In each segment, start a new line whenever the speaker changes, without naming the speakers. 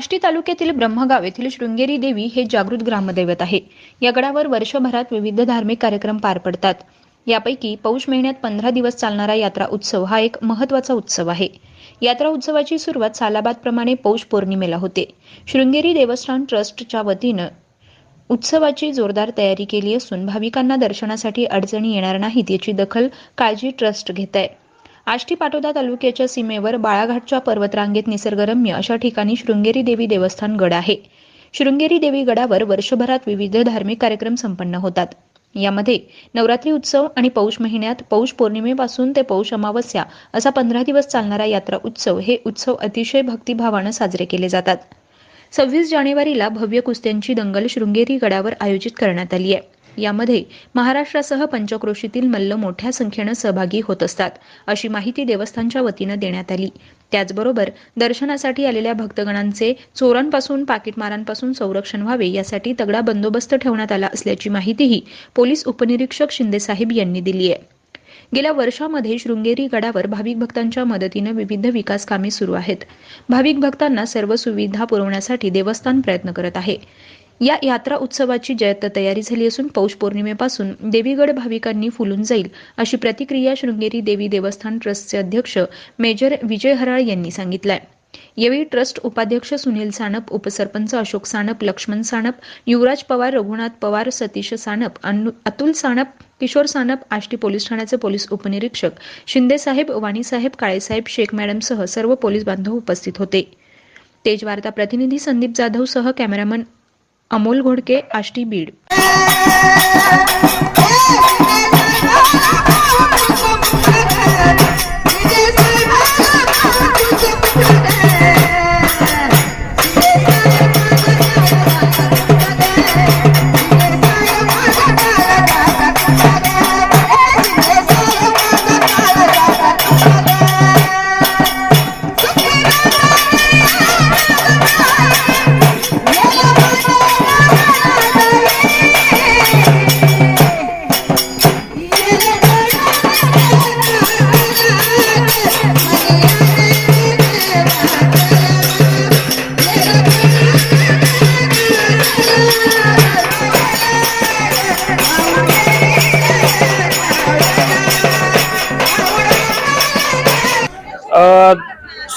आष्टी तालुक्यातील ब्रह्मगाव येथील शृंगेरी देवी हे जागृत ग्रामदैवत आहे. या गडावर वर्षभरात विविध धार्मिक कार्यक्रम पार पडतात. यापैकी पौष महिन्यात पंधरा दिवस चालणारा यात्रा उत्सव हा एक महत्त्वाचा उत्सव आहे. यात्रा उत्सवाची सुरुवात सालाबादप्रमाणे पौष पौर्णिमेला होते. शृंगेरी देवस्थान ट्रस्टच्या वतीनं उत्सवाची जोरदार तयारी केली असून भाविकांना दर्शनासाठी अडचणी येणार नाहीत याची दखल काळजी ट्रस्ट घेत आहे आष्टी पाटोदा तालुक्याच्या सीमेवर बाळाघाटच्या पर्वतरांगेत निसर्गरम्य अशा ठिकाणी शृंगेरी देवी देवस्थान गड आहे. शृंगेरी देवी गडावर वर्षभरात विविध धार्मिक कार्यक्रम संपन्न होतात. यामध्ये नवरात्री उत्सव आणि पौष महिन्यात पौष पौर्णिमेपासून ते पौष अमावस्या असा पंधरा दिवस चालणारा यात्रा उत्सव हे उत्सव अतिशय भक्तिभावानं साजरे केले जातात. सव्वीस जानेवारीला भव्य कुस्त्यांची दंगल शृंगेरी गडावर आयोजित करण्यात आली आहे. यामध्ये महाराष्ट्रासह पंचक्रोशीतील मल्ल मोठ्या संख्येनं सहभागी होत असतात अशी माहिती देवस्थानच्या वतीनं देण्यात आली. त्याचबरोबर दर्शनासाठी आलेल्या भक्तगणांचे चोरांपासून पाकिटमारांपासून संरक्षण व्हावे यासाठी तगडा बंदोबस्त ठेवण्यात आला असल्याची माहितीही पोलीस उपनिरीक्षक शिंदेसाहेब यांनी दिली आहे. गेल्या वर्षामध्ये शृंगेरी गडावर भाविक भक्तांच्या मदतीनं विविध विकास कामे सुरू आहेत. भाविक भक्तांना सर्व सुविधा पुरवण्यासाठी देवस्थान प्रयत्न करत आहे. या यात्रा उत्सवाची जयत तयारी झाली असून पौष पौर्णिमेपासून देवीगड भाविकांनी फुलून जाईल अशी प्रतिक्रिया शृंगेरी देवी देवस्थान ट्रस्टचे अध्यक्ष मेजर विजय हराळ यांनी सांगितलंय. यावेळी ट्रस्ट उपाध्यक्ष सुनील सानप उपसरपंच अशोक सानप लक्ष्मण सानप युवराज पवार रघुनाथ पवार सतीश सानप अतुल सानप किशोर सानप आष्टी पोलीस ठाण्याचे पोलीस उपनिरीक्षक शिंदेसाहेब वाणीसाहेब काळेसाहेब शेख मॅडमसह सर्व पोलीस बांधव उपस्थित होते. तेज वार्ता प्रतिनिधी संदीप जाधव सह कॅमेरामन अमोल घोडके आष्टी बीड.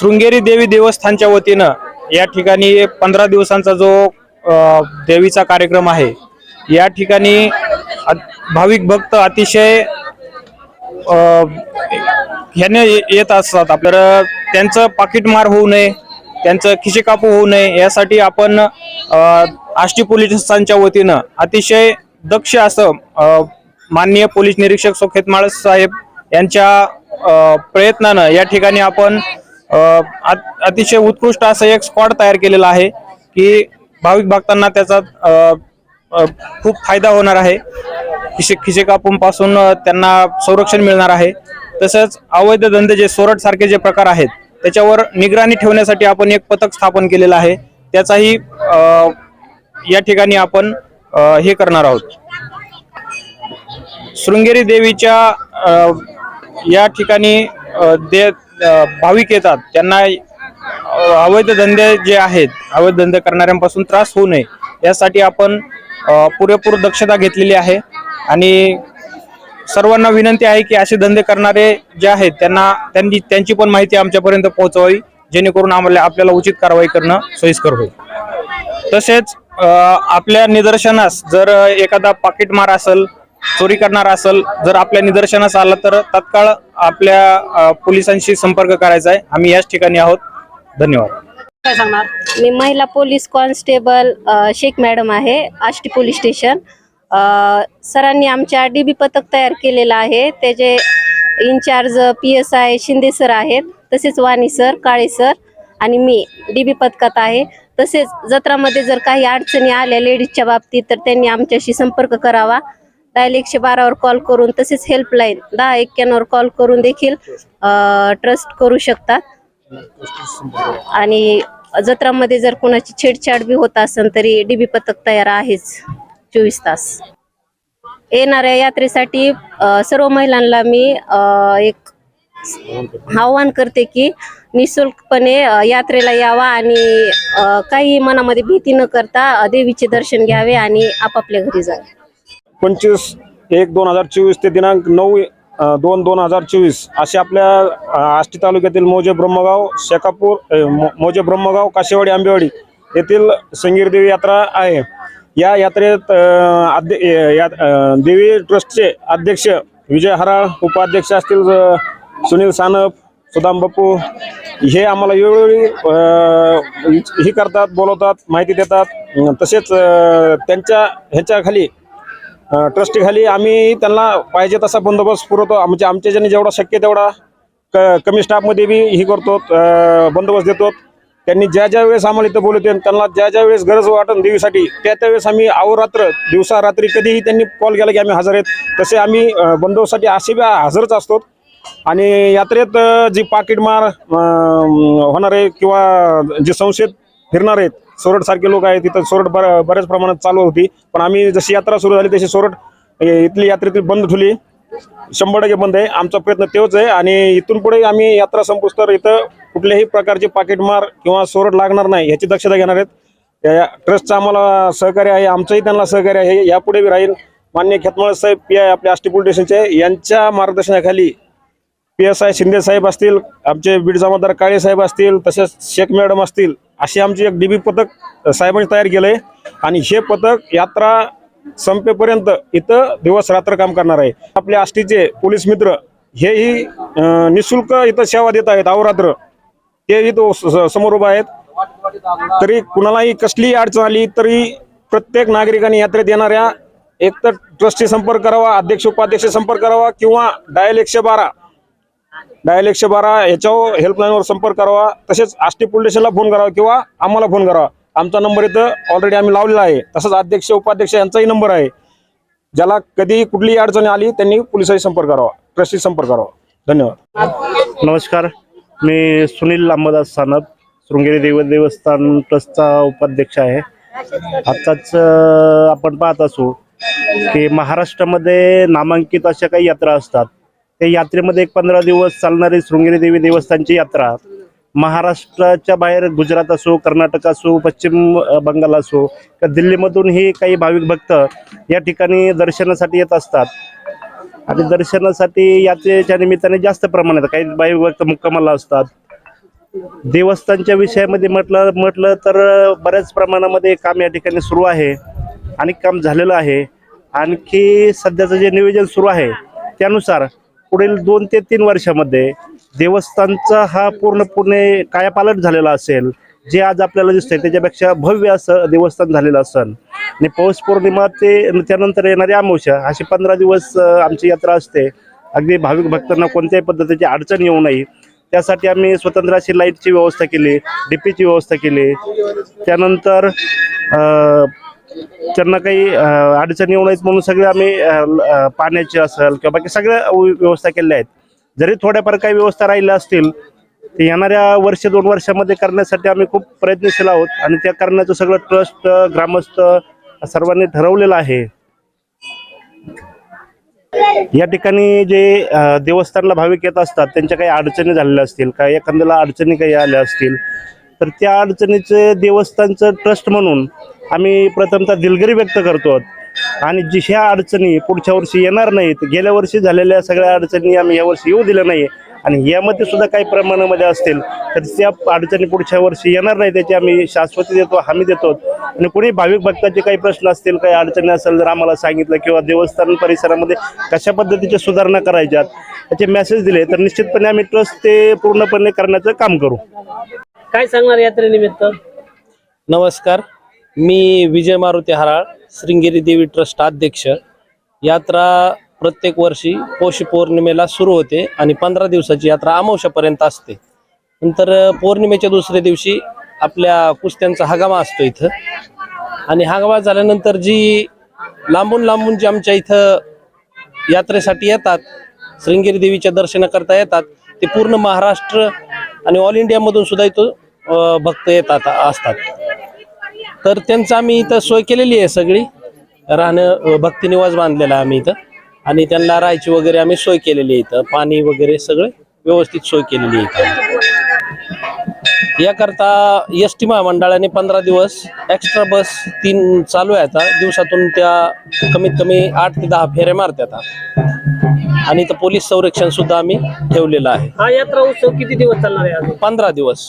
शृंगेरी देवी देवस्थानच्या वतीनं या ठिकाणी पंधरा दिवसांचा जो देवीचा कार्यक्रम आहे या ठिकाणी अ- भाविक भक्त अतिशय ह्याने ये- येत असतात. आपल्याला त्यांचं पाकिटमार होऊ नये त्यांचं खिशे कापू होऊ नये यासाठी आपण आष्टी पोलिसांच्या वतीनं अतिशय दक्ष असं माननीय पोलीस निरीक्षक सोखेतमाळ साहेब यांच्या प्रयत्नानं या ठिकाणी आपण अतिशय उत्कृष्ट असं एक स्पॉट तयार केलेला आहे की भाविक भक्तांना त्याचा खूप फायदा होणार आहे. खिशे खिशे कापून त्यांना संरक्षण मिळणार आहे. तसंच अवैध धंदे जे सोरट सारखे जे प्रकार आहेत त्याच्यावर निगराणी ठेवण्यासाठी आपण एक पथक स्थापन केलेलं आहे. त्याचाही या ठिकाणी आपण हे करणार आहोत. शृंगेरी देवीच्या या ठिकाणी दे भाविक येतात. त्यांना अवैध धंदे जे आहेत अवैध धंदे करणाऱ्यांपासून त्रास होऊ नये. यासाठी आपण पुरेपूर दक्षता घेतलेली आहे. आणि सर्वांना विनंती आहे की असे धंदे करणारे जे आहेत त्यांना त्यांनी त्यांची पण माहिती आमच्यापर्यंत पोहोचवावी जेणेकरून आम्हाला आपल्याला उचित कारवाई करणं सोयीस्कर होईल. तसेच आपल्या निदर्शनास जर एखादा पाकिटमार असेल चोरी करणार असेल जर आपल्या निदर्शनास आला तर तत्काळ आपल्या पोलिसांशी संपर्क करायचा आहे. आम्ही याच ठिकाणी आहोत. धन्यवाद.
काय सांगणार?
मी महिला पोलीस कॉन्स्टेबल अ, शेख मॅडम आहे आष्टी पोलीस स्टेशन. अ, सरांनी आमच्या डीबी पथक तयार केलेलं आहे. त्याचे incharge P S I Shinde sir आहेत. तसेच वाणी सर काळे सर आणि मी डीबी पथकात आहे. तसेच जत्रामध्ये जर काही अडचणी आल्या लेडीजच्या बाबतीत तर त्यांनी आमच्याशी संपर्क करावा. डायल एकशे बारावर कॉल करून तसेच हेल्पलाईन दहा एक्क्याण्णववर कॉल करून देखील ट्रस्ट करू शकतात. आणि जत्रामध्ये जर कोणाची छेडछाड बी होत असेल तरी डीबी पथक तयार आहेच चोवीस तास. येणाऱ्या यात्रेसाठी सर्व महिलांना मी अ, एक आव्हान करते की निशुल्कपणे यात्रेला यावा आणि काही मनामध्ये भीती न करता देवीचे दर्शन घ्यावे आणि आपापल्या घरी जावे.
पंचवीस एक दोन हजार चोवीस ते दिनांक नऊ दोन दोन हजार चोवीस असे आपल्या आष्टी तालुक्यातील मोजे ब्रह्मगाव शेकापूर मोजे ब्रह्मगाव काशेवाडी आंबेवाडी येथील संगीरदेवी यात्रा आहे. या यात्रेत आद्य या देवी ट्रस्टचे अध्यक्ष विजय हराळ उपाध्यक्ष असतील सुनील सानप सुदाम बापू हे आम्हाला वेळोवेळी ही करतात बोलवतात माहिती देतात. तसेच त्यांच्या ह्याच्याखाली ट्रस्टीखाली आम्ही त्यांना पाहिजे तसा बंदोबस्त पुरवतो. म्हणजे आमच्या ज्याने जेवढा शक्य तेवढा क कमी स्टाफमध्ये बी ही करतो बंदोबस्त देतो. त्यांनी ज्या ज्या वेळेस आम्हाला इथं बोलवते त्यांना ज्या ज्या वेळेस गरज वाटत देवीसाठी त्या त्यावेळेस आम्ही अहोरात्र दिवसा रात्री कधीही त्यांनी कॉल केला की आम्ही हजर आहेत. तसे आम्ही बंदोबस्तसाठी असे बी हजरच असतो. आणि यात्रेत जी पाकिटमार होणार आहे किंवा जे संशयित फिरणार आहेत सोरट सारखे लोक आहेत तिथं सोरट बऱ्याच प्रमाणात चालू होती. पण आम्ही जशी यात्रा सुरू झाली तशी सोरट इथली यात्रेतील बंद ठेवली. शंभर टक्के बंद आहे. आमचा प्रयत्न तेच आहे. आणि इथून पुढे आम्ही यात्रा संपुस तर इथं कुठल्याही प्रकारचे पाकिटमार किंवा सोरड लागणार नाही याची दक्षता घेणार आहेत. या ट्रस्टचं आम्हाला सहकार्य आहे आमचंही त्यांना सहकार्य आहे. यापुढे बी राहील. मान्य खेतमाळ साहेब पी आय आपले आष्टी पोलीस स्टेशनचे यांच्या मार्गदर्शनाखाली पी एस आय शिंदे साहेब असतील आमचे बीड जमादार काळे साहेब असतील तसेच शेख मॅडम असतील अशी आमची एक डीबी पथक साहेबांनी तयार केलंय. आणि हे पथक यात्रा संपेपर्यंत इथं दिवस रात्र काम करणार आहे. आपले आष्टीचे पोलीस मित्र हेही निशुल्क इथं सेवा देत आहेत अहोरात्र. तेही तो समोर उभा आहेत. तरी कुणालाही कसलीही अडचण आली तरी प्रत्येक नागरिकाने यात्रेत येणाऱ्या एकतर ट्रस्टशी संपर्क करावा अध्यक्ष उपाध्यक्ष संपर्क करावा किंवा डायल एकशे बारा डायल एकशे बारा ह्याच्यावर हेल्पलाईनवर संपर्क करावा. तसेच आष्टी पोलीस स्टेशनला फोन करावा किंवा आम्हाला फोन करावा. आमचा नंबर इथं ऑलरेडी आम्ही लावलेला आहे. तसंच अध्यक्ष उपाध्यक्ष यांचाही नंबर आहे. ज्याला कधी कुठलीही अडचण आली त्यांनी पोलिसाशी संपर्क करावा. ट्रस्टशी संपर्क करावा. धन्यवाद.
नमस्कार. मी सुनील अंबादास सानप शृंगेरी देव देवस्थान ट्रस्टचा उपाध्यक्ष आहे. आत्ताच आपण पाहत असू की महाराष्ट्रामध्ये नामांकित अशा काही यात्रा असतात. त्या यात्रेमध्ये एक पंधरा दिवस चालणारी शृंगेरी देवी देवस्थानची यात्रा. महाराष्ट्राच्या बाहेर गुजरात असो कर्नाटक असो पश्चिम बंगाल असो किंवा दिल्लीमधूनही काही भाविक भक्त या ठिकाणी दर्शनासाठी येत असतात. आणि दर्शनासाठी यात्रेच्या निमित्ताने जास्त प्रमाणात काही भाविक भक्त मुक्कामाला असतात. देवस्थानच्या विषयामध्ये म्हटलं म्हटलं तर बऱ्याच प्रमाणामध्ये काम या ठिकाणी सुरू आहे. आणि काम झालेलं आहे. आणखी सध्याचं जे नियोजन सुरू आहे त्यानुसार पुढील दोन ते तीन वर्षामध्ये देवस्थानचा हा पूर्णपणे कायापालट झालेला असेल जे आज आपल्याला दिसतंय त्याच्यापेक्षा भव्य असं देवस्थान झालेलं असेल आणि पौष पौर्णिमा ते त्यानंतर येणारी अमावश्या अशी पंधरा दिवस आमची यात्रा असते. अगदी भाविक भक्तांना कोणत्याही पद्धतीची अडचण येऊ नये. त्यासाठी आम्ही स्वतंत्र अशी लाईटची व्यवस्था केली डीपीची व्यवस्था केली. त्यानंतर त्यांना काही अडचणी येऊ नयेत म्हणून सगळे आम्ही पाण्याची असेल किंवा बाकी सगळ्या व्यवस्था केल्या आहेत. जरी थोड्याफार काही व्यवस्था राहिल्या असतील ते येणाऱ्या वर्ष दोन वर्षामध्ये करण्यासाठी आम्ही खूप प्रयत्नशील आहोत आणि त्या करण्याचं सगळं ट्रस्ट ग्रामस्थ सर्वांनी ठरवलेलं आहे. या ठिकाणी जे देवस्थानला भाविक येत असतात त्यांच्या काही अडचणी झालेल्या असतील काही एखाद्याला अडचणी काही आल्या असतील तर त्या अडचणीचे देवस्थानचं ट्रस्ट म्हणून आम्ही प्रथमतः दिलगिरी व्यक्त करतो. आणि जी ह्या अडचणी पुढच्या वर्षी येणार नाहीत गेल्या वर्षी झालेल्या सगळ्या अडचणी आम्ही यावर्षी येऊ दिल्या नाही आणि यामध्ये सुद्धा काही प्रमाणामध्ये असतील तर त्या अडचणी पुढच्या वर्षी येणार नाही त्याची आम्ही शाश्वती देतो हमी देतो. आणि कोणी भाविक भक्ताचे काही प्रश्न असतील काही अडचणी असेल जर आम्हाला सांगितलं किंवा देवस्थान परिसरामध्ये कशा पद्धतीच्या सुधारणा करायच्यात त्याचे मेसेज दिले तर निश्चितपणे आम्ही ट्रस्ट ते पूर्णपणे करण्याचं काम करू.
काय सांगणार यात्रेनिमित्त?
नमस्कार. मी विजय मारुती हराळ श्रृंगेरी देवी ट्रस्ट अध्यक्ष. यात्रा प्रत्येक वर्षी पौष पौर्णिमेला सुरू होते आणि पंधरा दिवसाची यात्रा अमावश्यापर्यंत असते. नंतर पौर्णिमेच्या दुसऱ्या दिवशी आपल्या कुस्त्यांचा हगामा असतो इथं. आणि हगामा झाल्यानंतर जी लांबून लांबून जी आमच्या इथं यात्रेसाठी येतात श्रृंगेरी देवीच्या दर्शनाकरता येतात ते पूर्ण महाराष्ट्र आणि ऑल इंडियामधून सुद्धा इथं भक्त येतात असतात. तर त्यांचं आम्ही इथं सोय केलेली आहे सगळी. राहणं भक्तिनिवास बांधलेला आहे आम्ही इथं. आणि त्यांना राहायची वगैरे आम्ही सोय केलेली आहे इथं. पाणी वगैरे सगळं व्यवस्थित सोय केलेली आहे इथं. याकरता एस टी महामंडळाने पंधरा दिवस एक्स्ट्रा बस तीन चालू आहे आता. दिवसातून त्या कमीत कमी आठ ते दहा फेऱ्या मारतात. आणि इथं पोलीस संरक्षण सुद्धा आम्ही ठेवलेलं आहे.
हा यात्रा उत्सव किती दिवस चालणार आहे
पंधरा दिवस.